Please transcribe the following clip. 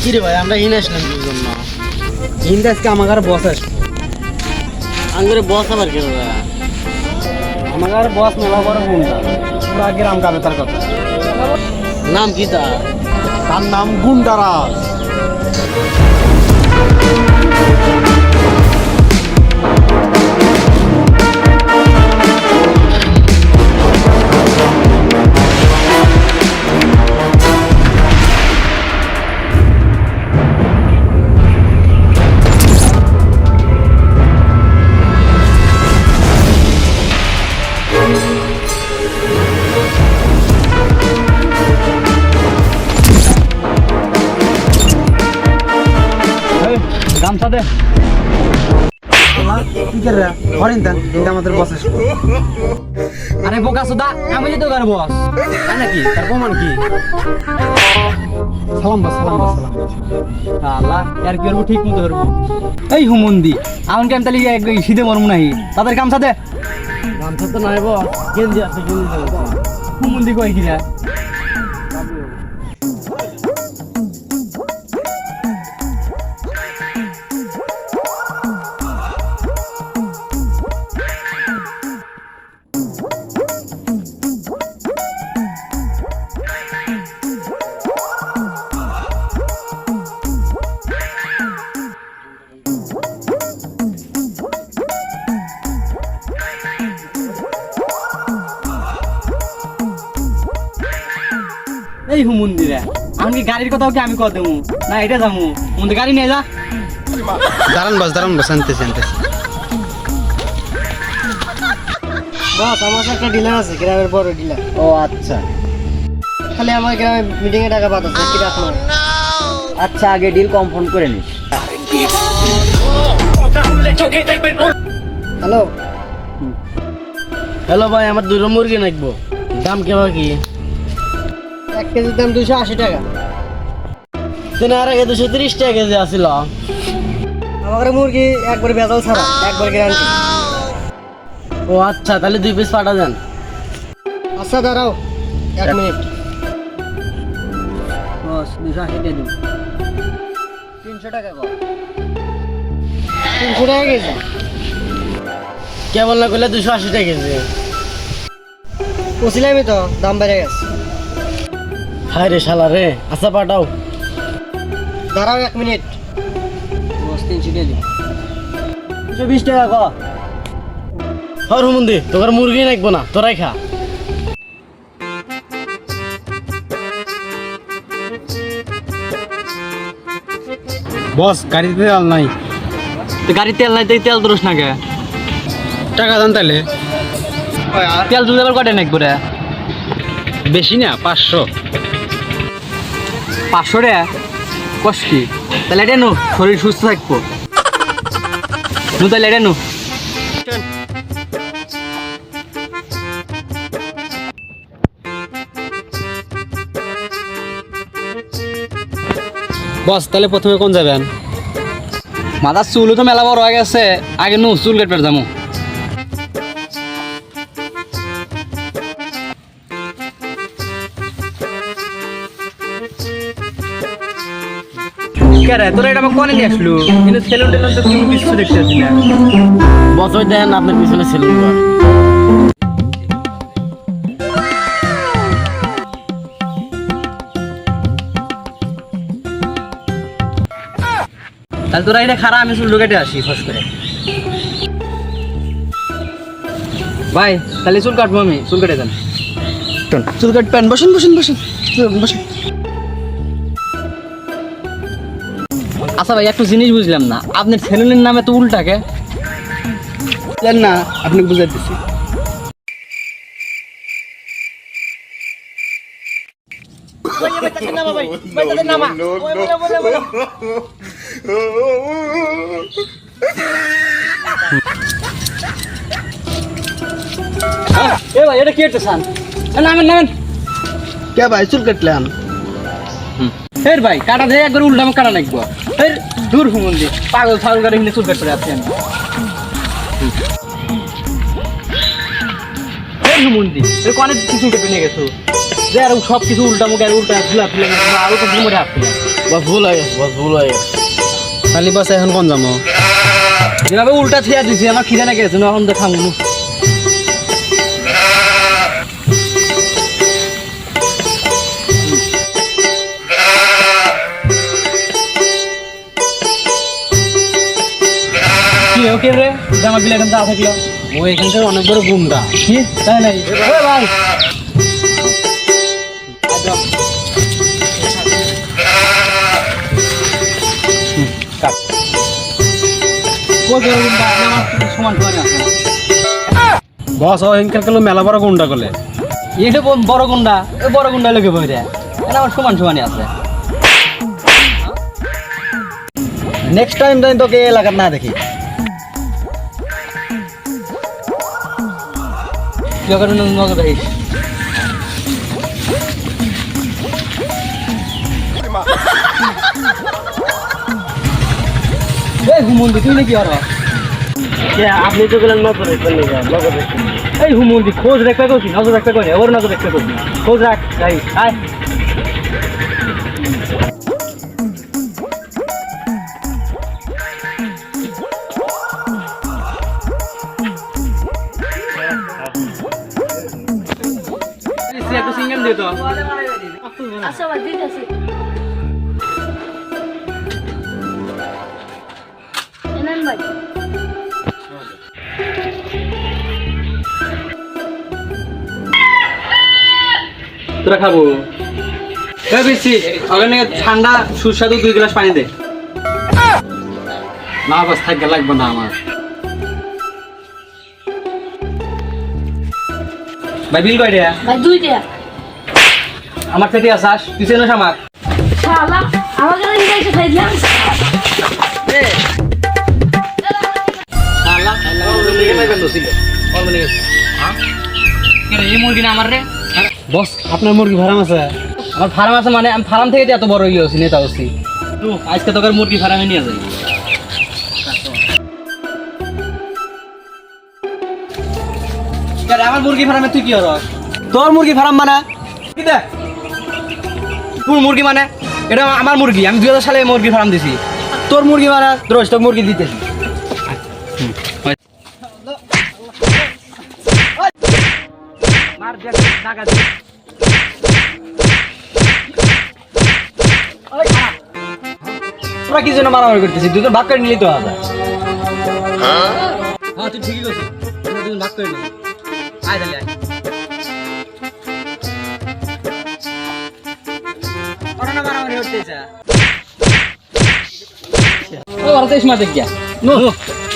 কি রে ভাই, আমরা হিন আসলাম কি জন্য হিন্দি আজকে আমার আর বস আসবে? আমার বস আবার কেন আমার আর বস মেলা বড় গুন্ডা। পুরা রাম কাবে তার কথা। নাম কি তার? তার নাম গুন্ডারাজ। কি করে আমাদের আরে বোকা সুদা, আমি তো তোর বস নাকি? তার প্রমাণ কি? সালাম বস সালাম বস, সালাম আল্লাহ কি ঠিক মতো করব এই হুমন্দি আমন কেন তাহলে শীতে মরম নাই তাদের গামছা দে গামছা নাই বস, গেঞ্জি আছে, গেঞ্জি দেবো হুমন্দি কই কিনা এই হুমন্দিরা আমি গাড়ির কথাও কি আমি কত দেবো? না এটা যাব। মন্দির গাড়ি নিয়ে যা। দাঁড়ান বস দাঁড়ান বস আনতেছি আনতেছি। বস আমার সাথে একটা ডিলার আছে গ্রামের বড় ডিলার ও আচ্ছা। খালি আমার গ্রামে মিটিং এ টাকা পাঠাচ্ছে কি রাখল আচ্ছা আগে ডিল কনফার্ম করে নিস। হ্যালো হ্যালো ভাই আমার দুটো মুরগি নাকবো। দাম কেমন কি? এক কেজির দাম দুশো আশি টাকা। দিন আর আগে দুশো তিরিশ টাকা কেজি আসিল আমার মুরগি একবার বেজাল ছাড়া একবার গ্যারান্টি ও আচ্ছা তাহলে দুই পিস পাঠা দেন। আচ্ছা দাঁড়াও এক মিনিট। বস দুশো আশি টাকা দিন তিনশো টাকা কর। তিনশো টাকা কেজি? কেমন না করলে দুশো আশি টাকা কেজি। পছিলামই তো দাম বেড়ে গেছে। হায় রে শালা রে আচ্ছা পাঠাও। দাঁড়াও এক মিনিট। বস তিনশো বিশ টাকা ক। হর হুমন্দি তোর মুরগি নাকবো না তোরাই খা। বস গাড়িতে তেল নাই। তো গাড়ি তেল নাই তুই তেল দোষ না কে? টাকা দেন তাহলে তেল দুধ আবার কটে নাকবো রে? বেশি না পাঁচশো। পাঁচশো রে কষ্ট কি? তাহলে এটা নো, শরীর সুস্থ থাকব। নু, তাহলে এটা নো। বস, তাহলে প্রথমে কোন যাবেন? মাথার চুলও তো মেলা বড় হয়ে গেছে। আগে নো, চুল কাটবে যাব। কেরে তোরা এটা আমার কনে নিয়ে আসলো? কিন্তু সেলুন টেলুন তো কোনো কিছু দেখতে আসি না। বস দেন আপনার পিছনে সেলুন কর তাহলে তোরা এটা খারাপ আমি চুল কেটে আসি ফস করে। ভাই তাহলে চুল কাটবো আমি। চুল কেটে দেন। চুল কাটবেন বসেন বসেন বসেন। বসেন। আচ্ছা ভাই একটু জিনিস বুঝলাম না। আপনার সেলুনের নামে তো উল্টাকে। দেন না আপনি বুঝাই দিচ্ছি এ ভাই এটা কি হচ্ছে সান? নামেন নামেন। কে ভাই চুল কাটলেন? ফের ভাই কাটা দিয়ে একবার উল্টা আমার কাটা লাগবো। ফের দূর হুমন দিয়ে পাগল ফাগল করে এখানে চুল কাট করে আছি আমি। ফের হুমন দি। কনে চুল কেটে নিয়ে গেছো? যে আর সব কিছু উল্টা মুখে উল্টা ফুলা ফুলা আরও তো মরে হাত বস ভুল হয়ে গেছে বস ভুল হয়ে গেছে। খালি বাস এখন কোন যাব? যেভাবে উল্টা থিয়া দিছি আমার খিদে না গেছে না এখন তো পিলা এখান থাকল ও এখানকার অনেক বড় গুন্ডা। কি? তাই নাই ভাই সমান সমান আছে বস ও এখানকার মেলা বড় গুন্ডা করলে এটা বড়- বড় গুন্ডা? বড় গুন্ডা লোকে বই রে আমার সমান সমানই আছে। নেক্সট টাইম তাই তোকে এলাকার না দেখি জগন নগর হইস এই হুমন্দি তুই নাকি আর? আপনি তো গেলেন নজর রেখবেন নজর রেখবেন এই হুমন্দি খোঁজ রাখবে কইছি নজর রাখবে কই? ওর নজর রাখবে কইছি খোঁজ রাখ যাই আয়। দিত আচ্ছা ভাই ঠিক আছে ভাই। তোরা খাব। ওখানে ঠান্ডা সুস্বাদু দুই গ্লাস পানি দে। না বাস থাকতে লাগবে না আমার। ভাই বিল কয় রে ভাই দুইটা। আমার থেকে আসাস তুই চেনো আমার শালা আমাকে তো ইংরেজি খাই এই মুরগি না আমার রে? বস আপনার মুরগি ফার্ম আছে? আমার ফার্ম আছে মানে আমি ফার্ম থেকে এত বড় ইয়ে হচ্ছি নেতা হচ্ছি। তো আজকে তোকে মুরগি ফার্মে নিয়ে যাই। আমার মুরগি ফার্মে তুই কি হর তোর মুরগি ফার্ম মানে? কি দেখ তোর মুরগি মানে? এটা আমার মুরগি, আমি দুই হাজার সালে মুরগি ফার্ম দিছি। তোর মুরগি মানে রোজ তোর মুরগি দিতেছি। তোরা কি জন্য মারামারি করতেছিস? দুজন ভাগ করে নিলি তো হ্যাঁ তুই ঠিকই করছিস দুজন ভাগ করে নিলি। আয় তাহলে আয় করোনা মারামারি হচ্ছে